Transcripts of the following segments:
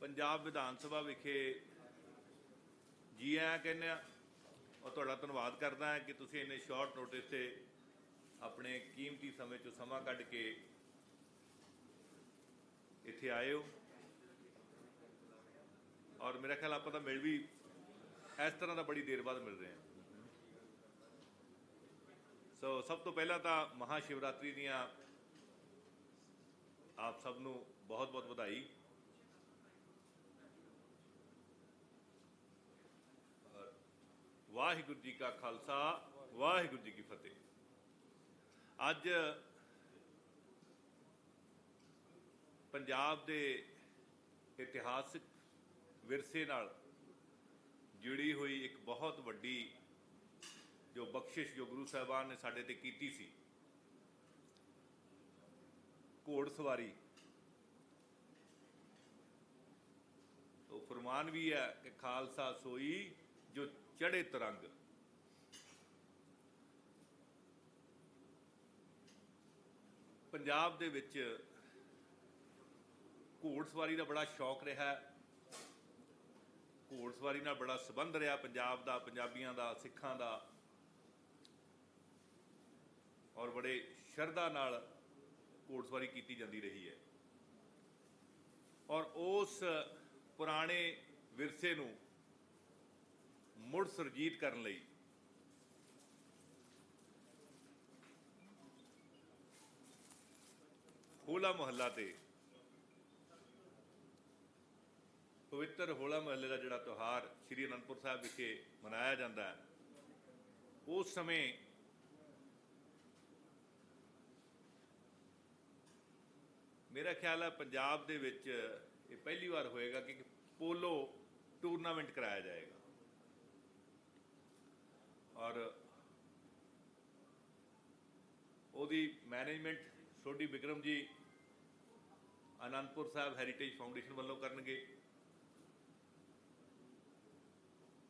ਪੰਜਾਬ ਵਿਧਾਨ ਸਭਾ ਵਿਖੇ ਜੀ ਆਇਆਂ ਕਹਿੰਦੇ ਆ, ਔਰ ਤੁਹਾਡਾ ਧੰਨਵਾਦ ਕਰਦਾ ਹਾਂ ਕਿ ਤੁਸੀਂ ਇੰਨੇ ਸ਼ਾਰਟ ਨੋਟਿਸ ਤੇ ਆਪਣੇ ਕੀਮਤੀ ਸਮੇਂ ਚੋਂ ਸਮਾਂ ਕੱਢ ਕੇ ਇੱਥੇ ਆਏ ਹੋ। ਔਰ ਮੇਰਾ ਖਿਆਲ ਆਪਾਂ ਤਾਂ ਮਿਲ ਵੀ, ਇਸ ਤਰ੍ਹਾਂ ਦਾ ਬੜੀ ਦੇਰ ਬਾਅਦ ਮਿਲ ਰਹੇ ਹਾਂ। ਸੋ ਸਭ ਤੋਂ ਪਹਿਲਾਂ ਤਾਂ ਮਹਾ ਸ਼ਿਵਰਾਤਰੀ ਦੀਆਂ ਆਪ ਸਭ ਨੂੰ ਬਹੁਤ ਬਹੁਤ ਵਧਾਈ। ਵਾਹਿਗੁਰੂ ਜੀ ਕਾ ਖਾਲਸਾ, ਵਾਹਿਗੁਰੂ ਜੀ ਕੀ ਫਤਿਹ। ਅੱਜ ਪੰਜਾਬ ਦੇ ਇਤਿਹਾਸਿਕ ਵਿਰਸੇ ਨਾਲ ਜੁੜੀ ਹੋਈ ਇੱਕ ਬਹੁਤ ਵੱਡੀ ਜੋ ਬਖਸ਼ਿਸ਼ ਜੋ ਗੁਰੂ ਸਾਹਿਬਾਨ ਨੇ ਸਾਡੇ ਤੇ ਕੀਤੀ ਸੀ, ਘੋੜ ਸਵਾਰੀ। ਉਹ ਫਰਮਾਨ ਵੀ ਹੈ ਕਿ ਖਾਲਸਾ ਸੋਈ ਜੋ ਚੜੇ ਤਰੰਗ। ਪੰਜਾਬ ਦੇ ਵਿੱਚ ਘੋੜਸਵਾਰੀ ਦਾ ਬੜਾ ਸ਼ੌਕ ਰਿਹਾ ਹੈ। ਘੋੜ ਸਵਾਰੀ ਨਾਲ ਬੜਾ ਸਬੰਧ ਰਿਹਾ ਪੰਜਾਬ ਦਾ, ਪੰਜਾਬੀਆਂ ਦਾ, ਸਿੱਖਾਂ ਦਾ। ਔਰ ਬੜੇ ਸ਼ਰਧਾ ਨਾਲ ਘੋੜਸਵਾਰੀ ਕੀਤੀ ਜਾਂਦੀ ਰਹੀ ਹੈ। ਔਰ ਉਸ ਪੁਰਾਣੇ ਵਿਰਸੇ ਨੂੰ ਮੁੜ ਸਰਜੀਤ ਕਰਨ ਲਈ। ਹੋਲਾ ਮਹੱਲਾ ਤੇ। ਪਵਿੱਤਰ ਹੋਲਾ ਮਹੱਲੇ ਦਾ ਜਿਹੜਾ ਤਿਉਹਾਰ ਸ੍ਰੀ ਅਨੰਦਪੁਰ ਸਾਹਿਬ ਵਿਖੇ ਮਨਾਇਆ ਜਾਂਦਾ ਹੈ, ਉਸ ਸਮੇਂ ਮੇਰਾ ਖਿਆਲ ਹੈ ਪੰਜਾਬ ਦੇ ਵਿੱਚ ਇਹ ਪਹਿਲੀ ਵਾਰ ਹੋਏਗਾ ਕਿ ਪੋਲੋ ਟੂਰਨਾਮੈਂਟ ਕਰਾਇਆ ਜਾਏਗਾ। ਔਰ ਉਹਦੀ ਮੈਨੇਜਮੈਂਟ ਸੋਢੀ ਵਿਕਰਮ ਜੀ ਅਨੰਦਪੁਰ ਸਾਹਿਬ ਹੈਰੀਟੇਜ ਫਾਊਂਡੇਸ਼ਨ ਵੱਲੋਂ ਕਰਨਗੇ।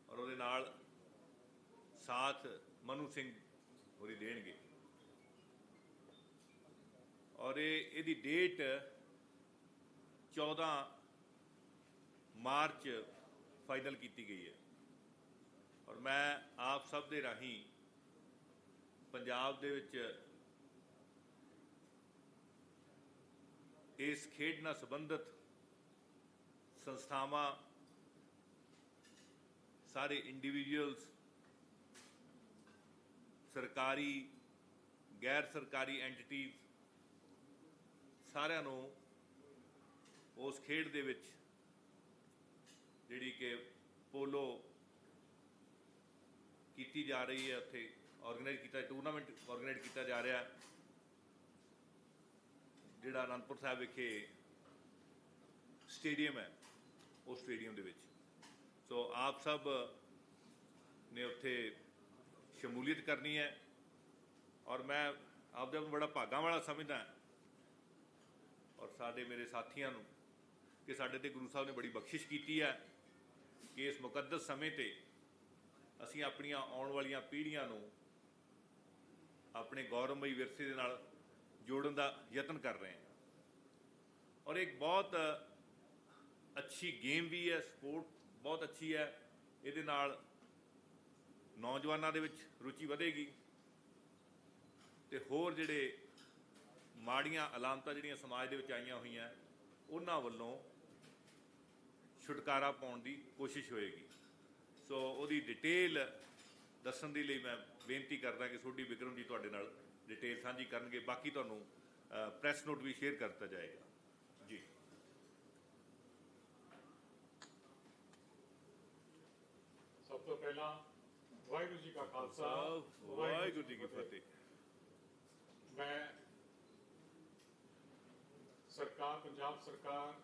ਔਰ ਉਹਦੇ ਨਾਲ ਸਾਥ ਮਨੂ ਸਿੰਘ ਹੋਰੀ ਦੇਣਗੇ। ਔਰ ਇਹ, ਇਹਦੀ ਡੇਟ 14 ਮਾਰਚ ਫਾਈਨਲ ਕੀਤੀ ਗਈ ਹੈ। ਔਰ ਮੈਂ ਆਪ ਸਭ ਦੇ ਰਾਹੀਂ ਪੰਜਾਬ ਦੇ ਵਿੱਚ ਇਸ ਖੇਡ ਨਾਲ ਸੰਬੰਧਿਤ ਸੰਸਥਾਵਾਂ, ਸਾਰੇ ਇੰਡੀਵਿਜੂਅਲਸ ਸਰਕਾਰੀ, ਗੈਰ ਸਰਕਾਰੀ ਐਂਟੀਟੀਜ਼ ਸਾਰਿਆਂ ਨੂੰ ਉਸ ਖੇਡ ਦੇ ਵਿੱਚ ਜਿਹੜੀ ਕਿ ਪੋਲੋ ਕੀਤੀ ਜਾ ਰਹੀ ਹੈ, ਉੱਥੇ ਆਰਗੇਨਾਈਜ਼ ਕੀਤਾ ਟੂਰਨਾਮੈਂਟ ਆਰਗੇਨਾਈਜ਼ ਕੀਤਾ ਜਾ ਰਿਹਾ ਜਿਹੜਾ ਅਨੰਦਪੁਰ ਸਾਹਿਬ ਵਿਖੇ ਸਟੇਡੀਅਮ ਹੈ ਉਸ ਸਟੇਡੀਅਮ ਦੇ ਵਿੱਚ। ਸੋ ਆਪ ਸਭ ਨੇ ਉੱਥੇ ਸ਼ਮੂਲੀਅਤ ਕਰਨੀ ਹੈ ਔਰ ਮੈਂ ਆਪਦੇ ਆਪ ਨੂੰ ਬੜਾ ਭਾਗਾਂ ਵਾਲਾ ਸਮਝਦਾ ਔਰ ਸਾਡੇ ਮੇਰੇ ਸਾਥੀਆਂ ਨੂੰ, ਕਿ ਸਾਡੇ ਤੇ ਗੁਰੂ ਸਾਹਿਬ ਨੇ ਬੜੀ ਬਖਸ਼ਿਸ਼ ਕੀਤੀ ਹੈ ਕਿ ਇਸ ਮੁਕੱਦਸ ਸਮੇਂ ਤੇ ਅਸੀਂ ਆਪਣੀਆਂ ਆਉਣ ਵਾਲੀਆਂ ਪੀੜ੍ਹੀਆਂ ਨੂੰ ਆਪਣੇ ਗੌਰਵਮਈ ਵਿਰਸੇ ਦੇ ਨਾਲ ਜੋੜਨ ਦਾ ਯਤਨ ਕਰ ਰਹੇ ਹਾਂ। ਔਰ ਇੱਕ ਬਹੁਤ ਅੱਛੀ ਗੇਮ ਵੀ ਹੈ, ਸਪੋਰਟ ਬਹੁਤ ਅੱਛੀ ਹੈ। ਇਹਦੇ ਨਾਲ ਨੌਜਵਾਨਾਂ ਦੇ ਵਿੱਚ ਰੁਚੀ ਵਧੇਗੀ ਤੇ ਹੋਰ ਜਿਹੜੇ ਮਾੜੀਆਂ ਅਲਾਮਤਾਂ ਜਿਹੜੀਆਂ ਸਮਾਜ ਦੇ ਵਿੱਚ ਆਈਆਂ ਹੋਈਆਂ, ਉਹਨਾਂ ਵੱਲੋਂ ਛੁਟਕਾਰਾ ਪਾਉਣ ਦੀ ਕੋਸ਼ਿਸ਼ ਹੋਏਗੀ। ਸੋ ਉਹਦੀ ਡਿਟੇਲ ਦੱਸਣ ਦੇ ਲਈ ਮੈਂ ਬੇਨਤੀ ਕਰਦਾ ਕਿ ਸੋਢੀ ਵਿਕਰਮ ਜੀ ਤੁਹਾਡੇ ਨਾਲ ਡਿਟੇਲ ਸਾਂਝੀ ਕਰਨਗੇ। ਬਾਕੀ ਤੁਹਾਨੂੰ ਪ੍ਰੈਸ ਨੋਟ ਵੀ ਸ਼ੇਅਰ ਕਰਤਾ ਜਾਏਗਾ। ਜੀ। ਸਭ ਤੋਂ ਪਹਿਲਾਂ ਵਾਹਿਗੁਰੂ ਜੀ ਕਾ ਖਾਲਸਾ ਵਾਹਿਗੁਰੂ ਜੀ ਕੀ ਫਤਿਹ। ਮੈਂ ਸਰਕਾਰ ਪੰਜਾਬ ਸਰਕਾਰ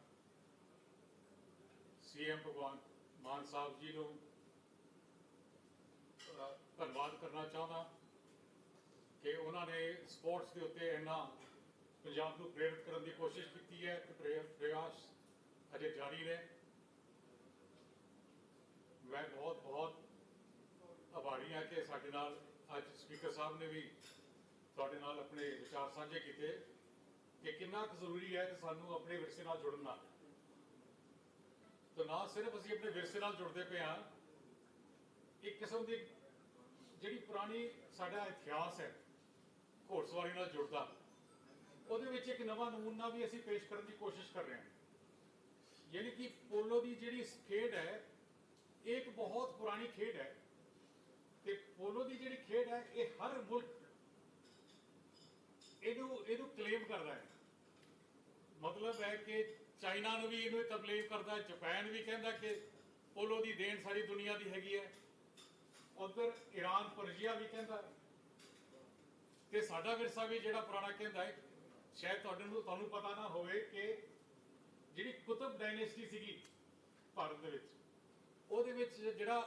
ਸੀਐਮ ਭਗਵਾਨ ਮਾਨ ਸਾਹਿਬ ਜੀ ਨੂੰ ਧੰਨਵਾਦ ਕਰਨਾ ਚਾਹੁੰਦਾ ਕਿ ਉਹਨਾਂ ਨੇ ਸਪੋਰਟਸ ਦੇ ਉੱਤੇ ਇੰਨਾ ਪੰਜਾਬ ਨੂੰ ਪ੍ਰੇਰਿਤ ਕਰਨ ਦੀ ਕੋਸ਼ਿਸ਼ ਕੀਤੀ ਹੈ ਤੇ ਪ੍ਰਯਾਸ ਅਜੇ ਜਾਰੀ ਨੇ। ਮੈਂ ਬਹੁਤ ਬਹੁਤ ਆਭਾਰੀ ਹਾਂ ਕਿ ਸਾਡੇ ਨਾਲ ਅੱਜ ਸਪੀਕਰ ਸਾਹਿਬ ਨੇ ਵੀ ਤੁਹਾਡੇ ਨਾਲ ਆਪਣੇ ਵਿਚਾਰ ਸਾਂਝੇ ਕੀਤੇ ਕਿ ਕਿੰਨਾ ਕੁ ਜ਼ਰੂਰੀ ਹੈ ਕਿ ਸਾਨੂੰ ਆਪਣੇ ਵਿਰਸੇ ਨਾਲ ਜੁੜਨਾ। ਤਾਂ ਨਾ ਸਿਰਫ ਅਸੀਂ ਆਪਣੇ ਵਿਰਸੇ ਨਾਲ ਜੁੜਦੇ ਪਏ ਹਾਂ, ਇੱਕ ਕਿਸਮ ਦੀ ਜਿਹੜੀ ਪੁਰਾਣੀ ਸਾਡਾ ਇਤਿਹਾਸ ਹੈ, ਘੋੜਸਵਾਰੀ ਨਾਲ ਜੁੜਦਾ, ਉਹਦੇ ਵਿੱਚ ਇੱਕ ਨਵਾਂ ਨਮੂਨਾ ਵੀ ਅਸੀਂ ਪੇਸ਼ ਕਰਨ ਦੀ ਕੋਸ਼ਿਸ਼ ਕਰ ਰਹੇ ਹਾਂ। ਯਾਨੀ ਕਿ ਪੋਲੋ ਦੀ ਜਿਹੜੀ ਖੇਡ ਹੈ, ਇਹ ਇੱਕ ਬਹੁਤ ਪੁਰਾਣੀ ਖੇਡ ਹੈ ਤੇ ਪੋਲੋ ਦੀ ਜਿਹੜੀ ਖੇਡ ਹੈ, ਇਹ ਹਰ ਮੁਲਕ ਇਹਨੂੰ ਇਹਨੂੰ ਕਲੇਮ ਕਰਦਾ ਹੈ। ਮਤਲਬ ਹੈ ਕਿ ਚਾਈਨਾ ਨੂੰ ਵੀ ਇਹਨੂੰ ਕਲੇਮ ਕਰਦਾ ਹੈ, ਜਾਪਾਨ ਵੀ ਕਹਿੰਦਾ ਕਿ ਪੋਲੋ ਦੀ ਦੇਣ ਸਾਰੀ ਦੁਨੀਆ ਦੀ ਹੈਗੀ ਹੈ। ਉਧਰ ਈਰਾਨ ਪਰਸ਼ੀਆ ਵੀ ਕਹਿੰਦਾ ਤੇ ਸਾਡਾ ਵਿਰਸਾ ਵੀ ਜਿਹੜਾ ਪੁਰਾਣਾ ਕਹਿੰਦਾ ਹੈ, ਸ਼ਾਇਦ ਤੁਹਾਨੂੰ ਤੁਹਾਨੂੰ ਪਤਾ ਨਾ ਹੋਵੇ ਕਿ ਜਿਹੜੀ ਕੁਤਬ ਡਾਇਨੈਸਟੀ ਸੀਗੀ ਭਾਰਤ ਦੇ ਵਿੱਚ, ਉਹਦੇ ਵਿੱਚ ਜਿਹੜਾ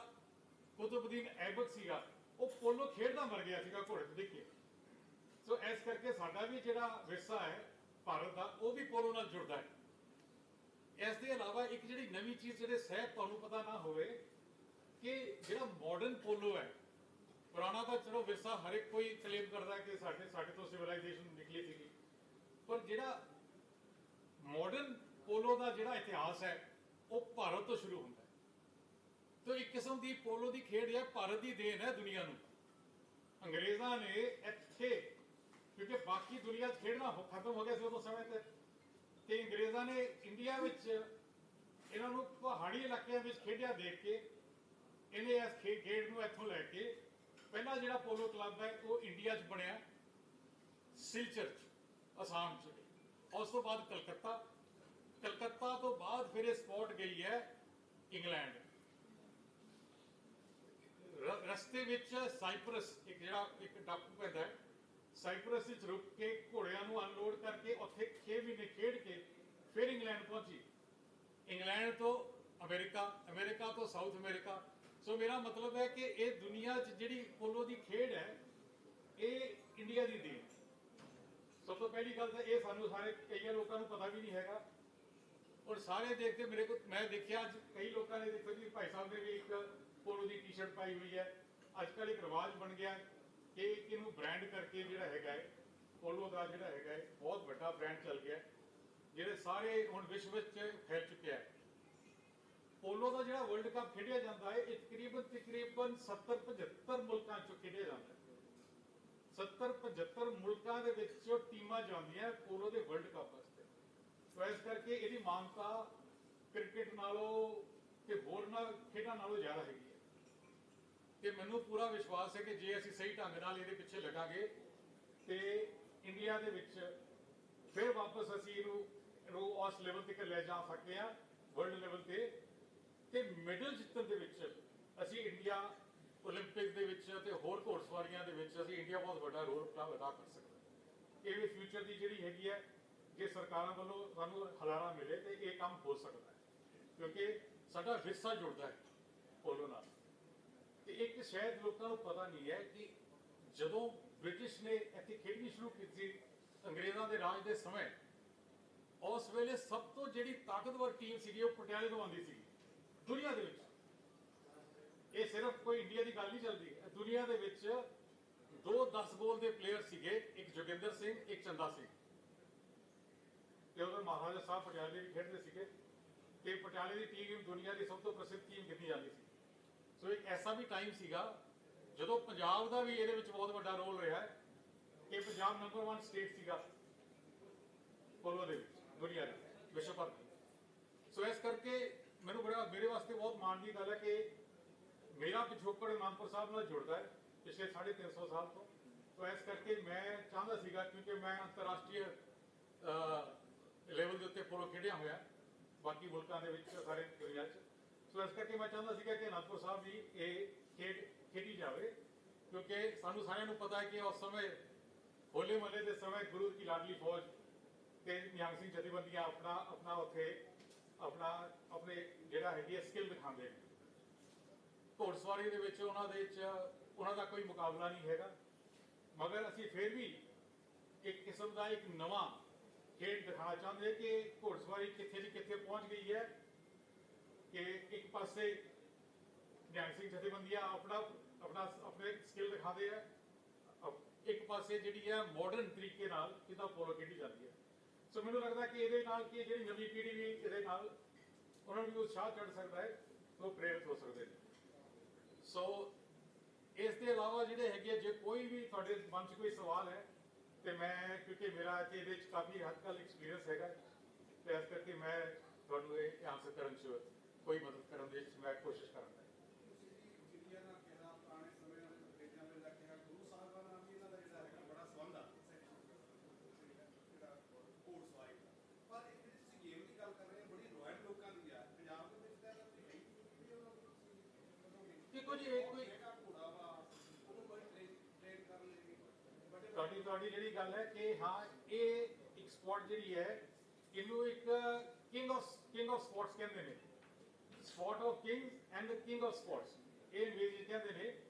ਕੁਤਬਦੀਨ ਐਬਕ ਸੀਗਾ, ਉਹ ਪੋਲੋ ਖੇਡਦਾ ਮਰ ਗਿਆ ਸੀਗਾ ਘੋੜੇ ਤੇ ਦੇਖ ਸੋ ਇਸ ਕਰਕੇ ਸਾਡਾ ਵੀ ਜਿਹੜਾ ਵਿਰਸਾ ਹੈ ਭਾਰਤ ਦਾ, ਉਹ ਵੀ ਪੋਲੋ ਨਾਲ ਜੁੜਦਾ ਹੈ। ਇਸ ਦੇ ਇਲਾਵਾ ਇੱਕ ਜਿਹੜੀ ਨਵੀਂ ਚੀਜ਼, ਜਿਹੜੇ ਸਹਿਬ ਤੁਹਾਨੂੰ ਪਤਾ ਨਾ ਹੋਵੇ ਕਿ ਜਿਹੜਾ ਮਾਡਰਨ ਪੋਲੋ ਹੈ, ਪੁਰਾਣਾ ਤਾਂ ਚਲੋ ਵਿਰਸਾ ਹਰ ਇੱਕ ਕੋਈ ਕਲੇਮ ਕਰਦਾ ਕਿ ਸਾਡੇ ਸਾਡੇ ਤੋਂ ਸਿਵਲਾਈਜੇਸ਼ਨ ਨਿਕਲੀ ਸੀਗੀ। ਪਰ ਜਿਹੜਾ ਮਾਡਰਨ ਪੋਲੋ ਦਾ ਜਿਹੜਾ ਇਤਿਹਾਸ ਹੈ, ਉਹ ਭਾਰਤ ਤੋਂ ਸ਼ੁਰੂ ਹੁੰਦਾ ਹੈ। ਤੋ ਇੱਕ ਕਿਸਮ ਦੀ ਪੋਲੋ ਦੀ ਖੇਡ ਹੈ ਭਾਰਤ ਦੀ ਦੇਣ ਹੈ ਦੁਨੀਆ ਨੂੰ। ਅੰਗਰੇਜ਼ਾਂ ਨੇ ਇੱਥੇ, ਕਿਉਂਕਿ ਬਾਕੀ ਦੁਨੀਆ 'ਚ ਖੇਡਣਾ ਖਤਮ ਹੋ ਗਿਆ ਸੀ ਉਦੋਂ ਸਮੇਂ ਤੇ ਤੇ ਅੰਗਰੇਜ਼ਾਂ ਨੇ ਇੰਡੀਆ ਵਿੱਚ ਇਹਨਾਂ ਨੂੰ ਪਹਾੜੀ ਇਲਾਕਿਆਂ ਵਿੱਚ ਖੇਡਿਆ ਦੇਖ ਕੇ ਇਹਨੇ ਇਸ ਖੇਡ ਨੂੰ ਇੱਥੋਂ ਲੈ ਕੇ ਪਹਿਲਾ ਜਿਹੜਾ ਪੋਲੋ ਕਲੱਬ ਹੈ, ਉਹ ਇੰਡੀਆ 'ਚ ਬਣਿਆ। ਸਿਲਚਰ 'ਚ, ਅਸਾਮ 'ਚ। ਉਸ ਤੋਂ ਬਾਅਦ ਕਲਕੱਤਾ। ਕਲਕੱਤਾ ਤੋਂ ਬਾਅਦ ਫਿਰ ਇਹ ਸਪੌਟ ਗਈ ਹੈ ਇੰਗਲੈਂਡ। ਰਸਤੇ ਵਿੱਚ ਸਾਈਪਰਸ, ਇੱਕ ਜਿਹੜਾ, ਇੱਕ ਟਾਪੂ ਪੈਂਦਾ ਹੈ, ਸਾਈਪਰਸ ਵਿੱਚ ਰੁਕ ਕੇ ਘੋੜਿਆਂ ਨੂੰ ਅਨਲੋਡ ਕਰਕੇ ਉੱਥੇ 6 ਮਹੀਨੇ ਖੇਡ ਕੇ ਫਿਰ ਇੰਗਲੈਂਡ ਪਹੁੰਚੀ। ਇੰਗਲੈਂਡ ਤੋਂ ਅਮਰੀਕਾ ਅਮਰੀਕਾ ਤੋਂ ਸਾਊਥ ਅਮਰੀਕਾ ਸੋ ਮੇਰਾ ਮਤਲਬ ਹੈ ਕਿ ਇਹ ਦੁਨੀਆ 'ਚ ਜਿਹੜੀ ਪੋਲੋ ਦੀ ਖੇਡ ਹੈ, ਇਹ ਇੰਡੀਆ ਦੀ ਦੇਣ। ਸਭ ਤੋਂ ਪਹਿਲੀ ਗੱਲ ਤਾਂ ਇਹ ਸਾਨੂੰ ਸਾਰੇ, ਕਈਆਂ ਲੋਕਾਂ ਨੂੰ ਪਤਾ ਵੀ ਨਹੀਂ ਹੈਗਾ। ਔਰ ਸਾਰੇ ਦੇਖਦੇ, ਮੇਰੇ ਕੋਲ, ਮੈਂ ਦੇਖਿਆ ਅੱਜ ਕਈ ਲੋਕਾਂ ਨੇ ਦੇਖੋ ਜੀ ਭਾਈ ਸਾਹਿਬ ਨੇ ਵੀ ਇੱਕ ਪੋਲੋ ਦੀ ਟੀ-ਸ਼ਰਟ ਪਾਈ ਹੋਈ ਹੈ। ਅੱਜ ਕੱਲ੍ਹ ਇੱਕ ਰਿਵਾਜ ਬਣ ਗਿਆ ਕਿ ਇਹਨੂੰ ਬ੍ਰਾਂਡ ਕਰਕੇ ਜਿਹੜਾ ਹੈਗਾ ਹੈ, ਪੋਲੋ ਦਾ ਜਿਹੜਾ ਹੈਗਾ ਹੈ, ਬਹੁਤ ਵੱਡਾ ਬ੍ਰਾਂਡ ਚੱਲ ਗਿਆ। ਜਿਹੜੇ ਸਾਰੇ ਹੁਣ ਵਿਸ਼ਵ ਵਿੱਚ ਫੈਲ ਚੁੱਕਿਆ ਹੈ। ਪੋਲੋ ਦਾ ਜਿਹੜਾ ਵਰਲਡ ਕੱਪ ਖੇਡਿਆ ਜਾਂਦਾ ਹੈ, ਇਹ ਤਕਰੀਬਨ ਤਕਰੀਬਨ 70 75 ਮੁਲਕਾਂ ਚੋਂ ਖੇਡਿਆ ਜਾਂਦਾ ਹੈ। 70 75 ਮੁਲਕਾਂ ਦੇ ਵਿੱਚੋਂ ਟੀਮਾਂ ਜਾਂਦੀਆਂ ਪੋਲੋ ਦੇ ਵਰਲਡ ਕੱਪ ਵਾਸਤੇ। ਸੋ ਇਸ ਕਰਕੇ ਇਹਦੀ ਮਾਨਤਾ ਕ੍ਰਿਕਟ ਨਾਲੋਂ ਤੇ ਹੋਰ ਨਾਲ ਖੇਡਾਂ ਨਾਲੋਂ ਜ਼ਿਆਦਾ ਹੈਗੀ ਹੈ। ਤੇ ਮੈਨੂੰ ਪੂਰਾ ਵਿਸ਼ਵਾਸ ਹੈ ਕਿ ਜੇ ਅਸੀਂ ਸਹੀ ਢੰਗ ਨਾਲ ਇਹਦੇ ਪਿੱਛੇ ਲੱਗਾਂਗੇ ਤੇ ਇੰਡੀਆ ਦੇ ਵਿੱਚ ਫਿਰ ਵਾਪਸ ਅਸੀਂ ਇਹਨੂੰ ਇਹਨੂੰ ਉਸ ਲੈਵਲ ਤੱਕ ਲੈ ਜਾ ਸਕਦੇ ਆ ਵਰਲਡ ਲੈਵਲ ਤੇ ਤੇ ਮੈਡਲ ਜਿੱਤਣ ਦੇ ਵਿੱਚ ਅਸੀਂ ਇੰਡੀਆ 올림픽 ਦੇ ਵਿੱਚ ਤੇ ਹੋਰ ਘੋੜਸਵਾਰੀਆਂ ਦੇ ਵਿੱਚ ਅਸੀਂ ਇੰਡੀਆ ਬਹੁਤ ਵੱਡਾ ਰੋਲ ਅਦਾ ਕਰ ਸਕਦਾ ਹੈ। ਇਹ ਵੀ ਫਿਊਚਰ ਦੀ ਜਿਹੜੀ ਹੈਗੀ ਹੈ ਜੇ ਸਰਕਾਰਾਂ ਵੱਲੋਂ ਸਾਨੂੰ ਹਲਾਰਾ ਮਿਲੇ ਤੇ ਇਹ ਕੰਮ ਹੋ ਸਕਦਾ ਹੈ ਕਿਉਂਕਿ ਸਾਡਾ ਵਿਰਸਾ ਜੁੜਦਾ ਹੈ ਪੋਲੋ ਨਾਲ ਤੇ ਇੱਕ ਸ਼ਾਇਦ ਲੋਕਾਂ ਨੂੰ ਪਤਾ ਨਹੀਂ ਹੈ ਕਿ ਜਦੋਂ ਬ੍ਰਿਟਿਸ਼ ਨੇ ਇੱਥੇ ਖੇਡਣੀ ਸ਼ੁਰੂ ਕੀਤੀ ਅੰਗਰੇਜ਼ਾਂ ਦੇ ਰਾਜ ਦੇ ਸਮੇਂ ਉਸ ਵੇਲੇ ਸਭ ਤੋਂ ਜਿਹੜੀ ਤਾਕਤਵਰ ਟੀਮ ਸੀਗੀ ਉਹ ਪਟਿਆਲੇ ਤੋਂ ਆਉਂਦੀ ਸੀ ਦੁਨੀਆ ਦੇ ਵਿੱਚ। ਇਹ ਸਿਰਫ ਕੋਈ ਇੰਡੀਆ ਦੀ ਗੱਲ ਨਹੀਂ ਚੱਲਦੀ। ਇਹ ਦੁਨੀਆ ਦੇ ਵਿੱਚ ਦੋ 10 ਗੋਲ ਦੇ ਪਲੇਅਰ ਸੀਗੇ, ਇੱਕ ਜੋਗਿੰਦਰ ਸਿੰਘ, ਇੱਕ ਚੰਦਾ ਸਿੰਘ। ਤੇ ਉਦੋਂ ਮਹਾਰਾਜਾ ਸਾਹਿਬ ਪਟਿਆਲੇ ਵੀ ਖੇਡਦੇ ਸੀਗੇ। ਤੇ ਪਟਿਆਲੇ ਦੀ ਟੀਮ ਦੁਨੀਆ ਦੀ ਸਭ ਤੋਂ ਪ੍ਰਸਿੱਧ ਟੀਮ ਗਿਣੀ ਜਾਂਦੀ ਸੀ। ਸੋ ਇੱਕ ਐਸਾ ਵੀ ਟਾਈਮ ਸੀਗਾ, ਜਦੋਂ ਪੰਜਾਬ ਦਾ ਵੀ ਇਹਦੇ ਵਿੱਚ ਬਹੁਤ ਵੱਡਾ ਰੋਲ ਰਿਹਾ ਹੈ, ਕਿ ਪੰਜਾਬ ਨੰਬਰ 1 ਸਟੇਟ ਸੀਗਾ ਪੋਲੋ ਦੇ ਵਿੱਚ, ਦੁਨੀਆ ਦੇ ਵਿਸ਼ਵ ਭਰ ਸੋ ਇਸ ਕਰਕੇ ਮੈਨੂੰ ਬੜਾ, ਮੇਰੇ ਵਾਸਤੇ ਬਹੁਤ ਮਾਣ ਦੀ ਗੱਲ ਹੈ ਕਿ ਮੇਰਾ ਪਿਛੋਕੜ ਅਨੰਦਪੁਰ ਸਾਹਿਬ ਨਾਲ ਜੁੜਦਾ ਹੈ, ਪਿਛਲੇ 350 ਸਾਲ ਤੋਂ। ਸੋ ਇਸ ਕਰਕੇ ਮੈਂ ਚਾਹੁੰਦਾ ਸੀਗਾ, ਕਿਉਂਕਿ ਮੈਂ ਅੰਤਰਰਾਸ਼ਟਰੀ ਲੈਵਲ ਦੇ ਉੱਤੇ ਪੋਲੋ ਖੇਡਿਆ ਹੋਇਆ, ਬਾਕੀ ਮੁਲਕਾਂ ਦੇ ਵਿੱਚ ਸਾਰੇ ਦੁਨੀਆ 'ਚ। ਸੋ ਇਸ ਕਰਕੇ ਮੈਂ ਚਾਹੁੰਦਾ ਸੀਗਾ ਕਿ ਅਨੰਦਪੁਰ ਸਾਹਿਬ ਵੀ ਇਹ ਖੇਡ ਖੇਡੀ ਜਾਵੇ, ਕਿਉਂਕਿ ਸਾਨੂੰ ਸਾਰਿਆਂ ਨੂੰ ਪਤਾ ਹੈ ਕਿ ਉਸ ਸਮੇਂ ਹੋਲੇ ਮਹੱਲੇ ਦੇ ਸਮੇਂ ਗੁਰੂ ਕੀ ਲਾਡਲੀ ਫੌਜ ਤੇ ਨਿਹੰਗ ਸਿੰਘ ਜਥੇਬੰਦੀਆਂ ਆਪਣਾ ਆਪਣਾ ਉੱਥੇ ਆਪਣਾ, ਆਪਣੇ ਜਿਹੜਾ ਹੈਗੀ ਹੈ ਸਕਿੱਲ ਦਿਖਾਉਂਦੇ ਨੇ। ਘੋੜਸਵਾਰੀ ਦੇ ਵਿੱਚ ਉਹਨਾਂ ਦੇ ਵਿੱਚ ਉਹਨਾਂ ਦਾ ਕੋਈ ਮੁਕਾਬਲਾ ਨਹੀਂ ਹੈਗਾ। ਮਗਰ ਅਸੀਂ ਫਿਰ ਵੀ ਇੱਕ ਕਿਸਮ ਦਾ ਇੱਕ ਨਵਾਂ ਖੇਡ ਦਿਖਾਉਣਾ ਚਾਹੁੰਦੇ ਕਿ ਘੋੜਸਵਾਰੀ ਕਿੱਥੇ ਦੀ ਕਿੱਥੇ ਪਹੁੰਚ ਗਈ ਹੈ। ਕਿ ਇੱਕ ਪਾਸੇ ਨਿਹੰਗ ਸਿੰਘ ਜਥੇਬੰਦੀਆਂ ਆਪਣਾ ਆਪਣਾ, ਆਪਣੇ ਸਕਿੱਲ ਦਿਖਾਉਂਦੇ ਆ। ਇੱਕ ਪਾਸੇ ਜਿਹੜੀ ਹੈ ਮਾਡਰਨ ਤਰੀਕੇ ਨਾਲ ਕਿਦਾਂ ਪੋਲੋ ਖੇਡੀ ਜਾਂਦੀ ਹੈ। ਸੋ ਮੈਨੂੰ ਲੱਗਦਾ ਕਿ ਇਹਦੇ ਨਾਲ ਕਿ ਜਿਹੜੀ ਨਵੀਂ ਪੀੜ੍ਹੀ ਵੀ ਇਹਦੇ ਨਾਲ ਉਹਨਾਂ ਨੂੰ ਵੀ ਉਤਸ਼ਾਹ ਚੜ ਸਕਦਾ ਹੈ, ਉਹ ਪ੍ਰੇਰਿਤ ਹੋ ਸਕਦੇ ਨੇ। ਸੋ ਇਸ ਦੇ ਇਲਾਵਾ ਜਿਹੜੇ ਹੈਗੇ ਜੇ ਕੋਈ ਵੀ ਤੁਹਾਡੇ ਮਨ 'ਚ ਕੋਈ ਸਵਾਲ ਹੈ, ਤੇ ਮੈਂ, ਕਿਉਂਕਿ ਮੇਰਾ ਇਹਦੇ 'ਚ ਕਾਫੀ ਹੱਦ ਤੱਕ ਐਕਸਪੀਰੀਅੰਸ ਹੈਗਾ, ਤੇ ਇਸ ਕਰਕੇ ਮੈਂ ਤੁਹਾਨੂੰ ਇਹ ਆਨਸਰ ਕਰਨ 'ਚ ਕੋਈ ਮਦਦ ਕਰਨ ਦੀ ਮੈਂ ਕੋਸ਼ਿਸ਼ ਕਰਾਂਗਾ ਤੁਸੀਂ ਜੀ ਜਿੰਨੀਆਂ ਨਾਲ ਕਿਹਾ ਪੁਰਾਣੇ ਸਮੇਂ ਨਾਲ ਅੰਗਰੇਜ਼ਾਂ ਵੇਲੇ ਦਾ ਕਿਹਾ ਗੁਰੂ ਸਾਹਿਬਾਨ ਨਾਲ ਵੀ ਇਹਨਾਂ ਦਾ ਜਿਹੜਾ ਹੈਗਾ ਬੜਾ ਸੰਬੰਧ ਆ ਜਿਹੜਾ ਕੋਰਸ ਵਾਈ ਪਰ ਇਹ ਜਿਹੜੀ ਤੁਸੀਂ ਗੇਮ ਦੀ ਗੱਲ ਕਰ ਰਹੇ ਹੋ ਬੜੀ ਰੋਇਲ ਲੋਕਾਂ ਦੀ ਆ ਪੰਜਾਬ ਦੇ ਵਿੱਚ ਤਾਂ ਇਹਦਾ ਕੋਈ ਹੈ ਹੀ ਨਹੀਂ ਵੀ ਉਹਨਾਂ ਨੂੰ ਤੁਸੀਂ ਕਰੋਗੇ ਦੇਖੋ ਜੀ, ਇਹ ਕੋਈ- ਤੁਹਾਡੀ ਤੁਹਾਡੀ ਜਿਹੜੀ ਗੱਲ ਹੈ ਕਿ ਹਾਂ ਇਹ ਇੱਕ ਸਪੋਰਟ ਜਿਹੜੀ ਹੈ ਇਹਨੂੰ ਇੱਕ king of king of sports ਕਹਿੰਦੇ ਨੇ। Sport of kings and the king of sports ਇਹ ਅੰਗਰੇਜ਼ੀ ਕਹਿੰਦੇ ਨੇ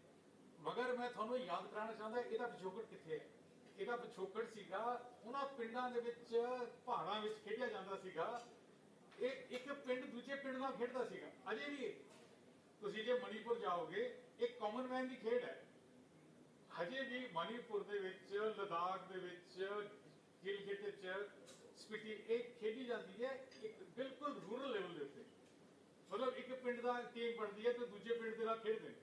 ਮਗਰ ਮੈਂ ਤੁਹਾਨੂੰ ਯਾਦ ਕਰਾਉਣਾ ਚਾਹੁੰਦਾ ਇਹਦਾ ਪਿਛੋਕੜ ਕਿੱਥੇ ਹੈ? ਇਹਦਾ ਪਿਛੋਕੜ ਸੀਗਾ ਉਹਨਾਂ ਪਿੰਡਾਂ ਦੇ ਵਿੱਚ ਪਹਾੜਾਂ ਵਿੱਚ ਖੇਡਿਆ ਜਾਂਦਾ ਸੀਗਾ। ਇਹ ਇੱਕ ਪਿੰਡ ਦੂਜੇ ਪਿੰਡ ਨਾਲ ਖੇਡਦਾ ਸੀਗਾ। ਅਜੇ ਵੀ ਤੁਸੀਂ ਜੇ ਮਣੀਪੁਰ ਜਾਓਗੇ, ਇਹ ਕਾਮਨ ਮੈਨ ਦੀ ਖੇਡ ਹੈ। ਹਜੇ ਵੀ ਮਣੀਪੁਰ ਦੇ ਵਿੱਚ, ਲਦਾਖ ਦੇ ਵਿੱਚ ਗਿਲਗਿਟ ਵਿੱਚ ਸਪੀਤੀ ਇਹ ਖੇਡੀ ਜਾਂਦੀ ਹੈ ਇੱਕ ਬਿਲਕੁਲ ਰੂਰਲ ਲੈਵਲ ਦੇ ਉੱਤੇ। ਮਤਲਬ ਇੱਕ ਪਿੰਡ ਦਾ ਟੀਮ ਬਣਦੀ ਹੈ ਤੇ ਦੂਜੇ ਪਿੰਡ ਦੇ ਨਾਲ ਖੇਡਦੇ